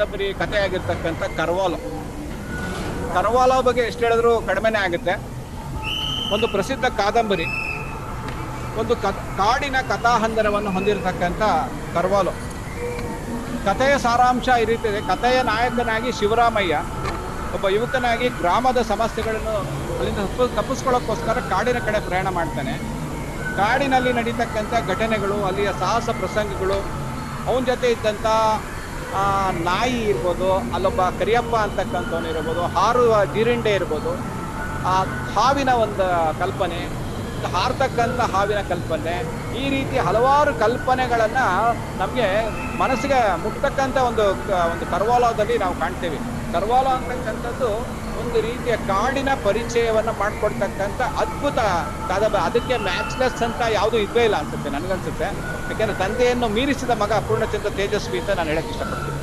ಕಾದಂಬರಿ ಕಥೆ ಆಗಿರ್ತಕ್ಕಂಥ ಕರ್ವಾಲ. ಕರ್ವಾಲ ಬಗ್ಗೆ ಎಷ್ಟು ಹೇಳಿದ್ರು ಕಡಿಮೆನೇ ಆಗುತ್ತೆ. ಒಂದು ಪ್ರಸಿದ್ಧ ಕಾದಂಬರಿ, ಒಂದು ಕ, ಕಾಡಿನ ಕಥಾಹಂದರವನ್ನು ಹೊಂದಿರತಕ್ಕಂಥ ಕರ್ವಾಲು. ಕಥೆಯ ಸಾರಾಂಶ ಈ ರೀತಿ ಇದೆ. ಕಥೆಯ ನಾಯಕನಾಗಿ ಶಿವರಾಮಯ್ಯ, ಒಬ್ಬ ಯುವಕನಾಗಿ ಗ್ರಾಮದ ಸಮಸ್ಯೆಗಳನ್ನು ಅಲ್ಲಿಂದ ತಪ್ಪು, ತಪ್ಪಿಸ್ಕೊಳ್ಳೋಕ್ಕೋಸ್ಕರ ಕಾಡಿನ ಕಡೆ ಪ್ರಯಾಣ ಮಾಡ್ತಾನೆ. ಕಾಡಿನಲ್ಲಿ ನಡೀತಕ್ಕಂಥ ಘಟನೆಗಳು, ಅಲ್ಲಿಯ ಸಾಹಸ ಪ್ರಸಂಗಗಳು, ಅವನ ಜೊತೆ ಇದ್ದಂಥ ನಾಯಿ ಇರ್ಬೋದು, ಅಲ್ಲೊಬ್ಬ ಕರಿಯಪ್ಪ ಅಂತಕ್ಕಂಥವನು ಇರ್ಬೋದು, ಹಾರುವ ಜೀರಿಂಡೆ ಇರ್ಬೋದು, ಆ ಹಾವಿನ ಒಂದು ಕಲ್ಪನೆ ಹಾರ್ತಕ್ಕಂಥ ಹಾವಿನ ಕಲ್ಪನೆ, ಈ ರೀತಿ ಹಲವಾರು ಕಲ್ಪನೆಗಳನ್ನು ನಮಗೆ ಮನಸ್ಸಿಗೆ ಮುಟ್ತಕ್ಕಂಥ ಒಂದು ಒಂದು ಕರ್ವಾಲದಲ್ಲಿ ನಾವು ಕಾಣ್ತೇವೆ. ಕರ್ವಾಲ ಅಂತಕ್ಕಂಥದ್ದು ಒಂದು ರೀತಿಯ ಕಾಡಿನ ಪರಿಚಯವನ್ನು ಮಾಡಿಕೊಡ್ತಕ್ಕಂಥ ಅದ್ಭುತ ಕಾದಂಬರಿ ಅದಕ್ಕೆ ಮ್ಯಾಚ್ಲೆಸ್ ಅಂತ ಯಾವುದೂ ಇದ್ದೇ ಇಲ್ಲ ಅನ್ಸುತ್ತೆ, ನನಗನ್ಸುತ್ತೆ. ಯಾಕೆಂದ್ರೆ ತಂದೆಯನ್ನು ಮೀರಿಸಿದ ಮಗ ಪೂರ್ಣಚಂದ್ರ ತೇಜಸ್ವಿ ಅಂತ ನಾನು ಹೇಳಕ್ ಇಷ್ಟಪಡ್ತೀನಿ.